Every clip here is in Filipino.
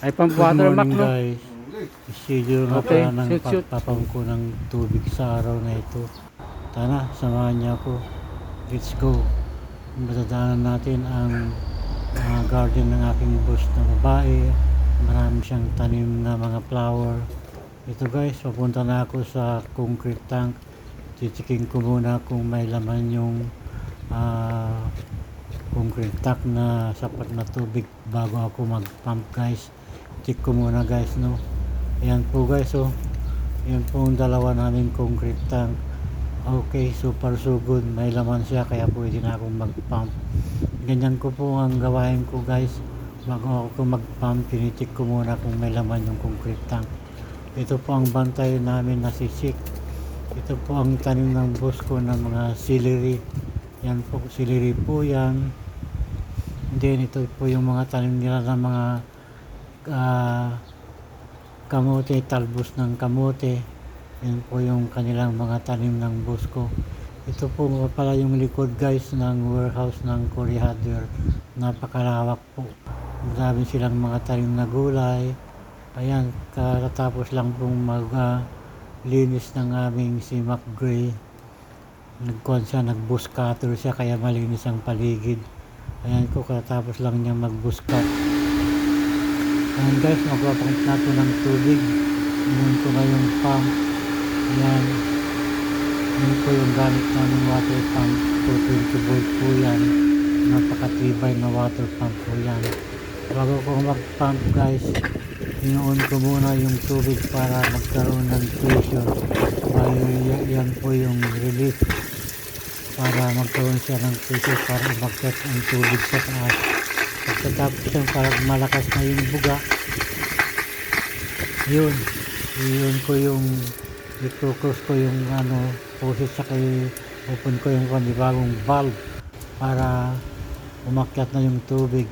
Ay, pump Good water, Mac, morning no? guys. Schedule nga Okay, pala ng pagpapang ko ng tubig sa araw na ito. Tara, samahan niyo ako. Let's go. Matadaanan natin ang ah, garden ng aking boss na babae. Marami siyang tanim na mga flower. Ito guys, papunta na ako sa concrete tank. Titikin ko muna kung may laman yung ah, concrete tank na sapat na tubig bago ako mag-pump guys. Check ko muna guys no. Ayan po guys oh. Yan po ang dalawa namin concrete tank. Okay, super so good. May laman siya kaya pwede na akong mag-pump. Ganyan ko po ang gawain ko guys. Bago ako mag-pump, tinitik ko muna kung may laman yung concrete tank. Ito po ang bantay namin na sisik. Ito po ang tanim ng boss ko ng mga celery. Yan po, celery po yan. Then ito po yung mga tanim nila ng mga ah, kamote, talbos ng kamote. Yan po yung kanilang mga tanim ng boss ko. Ito po pala yung likod guys ng warehouse ng Korea Hardware. Napakalawak po. Marami silang mga tanim na gulay. Ayan, katapos lang pong mag ah, linis ng aming si Mac Gray. Nagkuhan siya, nag-bush cutter siya kaya malinis ang paligid. Ayan ko, katapos lang niya mag-bush cut. Ayan guys, magpapakit na po ng tubig. Inon ko na yung pump. Ayan. Yun po yung gamit namin water pump. 220 volt po yan. Napakatibay na water pump po yan. Bago ko mag-pump guys, inuon ko muna yung tubig para magkaroon ng pressure. Dahil yan po yung relief para magkaroon siya ng pressure para umakyat ang tubig sa taas. Pagkatapos yan, parang malakas na yung buga, yun, yun ko yung i-close ko yung ano, pusit sa kay open ko yung panibagong valve para umakyat na yung tubig.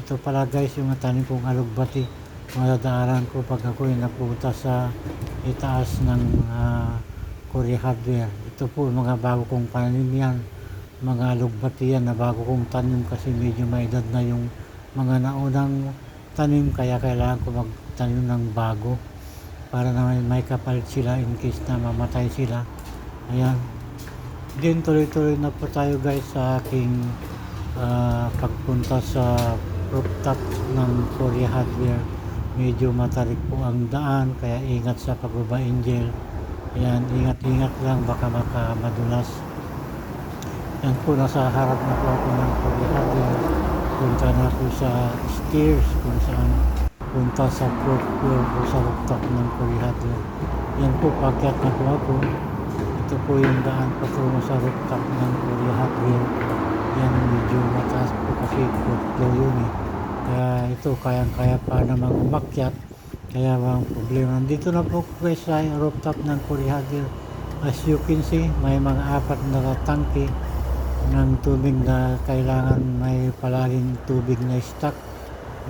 Ito pala guys yung tanim kong alugbati. Madadaanan ko pag ako ay napunta sa itaas ng uh, Korea Hardware. Ito po mga bago kong pananim yan. Mga alugbati yan na bago kong tanim kasi medyo may edad na yung mga naunang tanim kaya kailangan ko magtanim ng bago para naman may kapalit sila in case na mamatay sila. Ayan. Then tuloy-tuloy na po tayo guys sa aking ah, pagpunta sa rooftop ng Korea Hardware. Medyo matarik po ang daan kaya ingat sa pagbaba angel. Ayan, ingat-ingat lang baka makamadulas. Yan po, nasa harap na po ako ng Korea Hardware. Punta na po sa stairs kung saan punta sa fourth floor po sa rooftop ng Hardware. Yan po, pakyat na po ako. Ito po yung daan patungo sa rooftop ng Hardware. Yan medyo mataas po kasi fourth floor yun eh. Kaya ito, kayang-kaya pa namang umakyat. Kaya walang problema. Nandito na po guys sa rooftop ng Hardware. As you can see, may mga apat na tangke ng tubig na kailangan may palaging tubig na stock.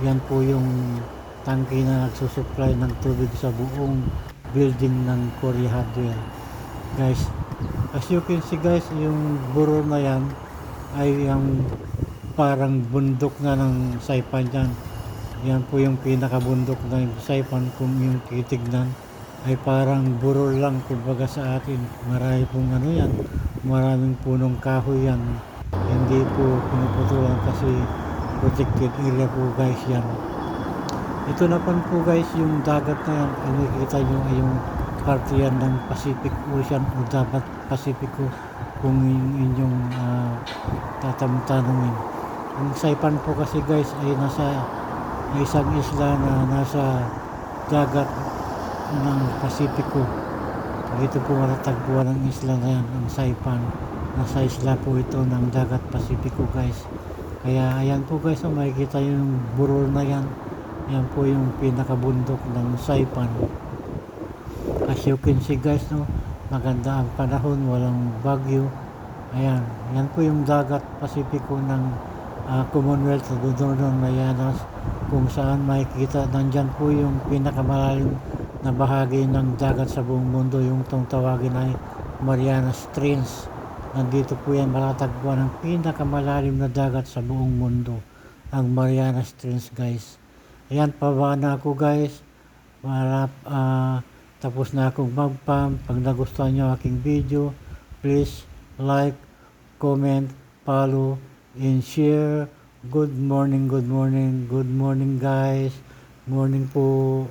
Yan po yung tangke na nagsusupply ng tubig sa buong building ng Korea Hardware. Guys, as you can see guys, yung buro na yan ay yung parang bundok na ng Saipan dyan. Yan po yung pinakabundok ng Saipan kung yung titignan ay parang burol lang kumbaga sa atin. Marami pong ano yan, maraming punong kahoy yan. Hindi po pinuputulan kasi protected area po guys yan. Ito naman po guys yung dagat na yan. Ang nakikita nyo ay yung parte yan ng Pacific Ocean o dapat Pacifico kung inyong uh, tatamtanungin. Ang Saipan po kasi guys ay nasa isang isla na nasa dagat ng Pasipiko. Dito po matatagpuan ang isla na yan, ang Saipan. Nasa isla po ito ng dagat Pasipiko guys. Kaya ayan po guys, oh, makikita yung burol na yan. Yan po yung pinakabundok ng Saipan. As you can see guys, no, maganda ang panahon, walang bagyo. Ayan, yan po yung dagat Pasipiko ng ah, Commonwealth sa Northern Marianas kung saan makikita nandyan po yung pinakamalalim na bahagi ng dagat sa buong mundo yung itong tawagin ay Marianas Trench nandito po yan matatagpuan ang pinakamalalim na dagat sa buong mundo ang Marianas Trench guys Ayan, pababa na ako guys. Para, ah, tapos na akong magpam. Pag nagustuhan nyo aking video, please like, comment, follow, and share. Good morning, good morning, good morning guys. Morning po.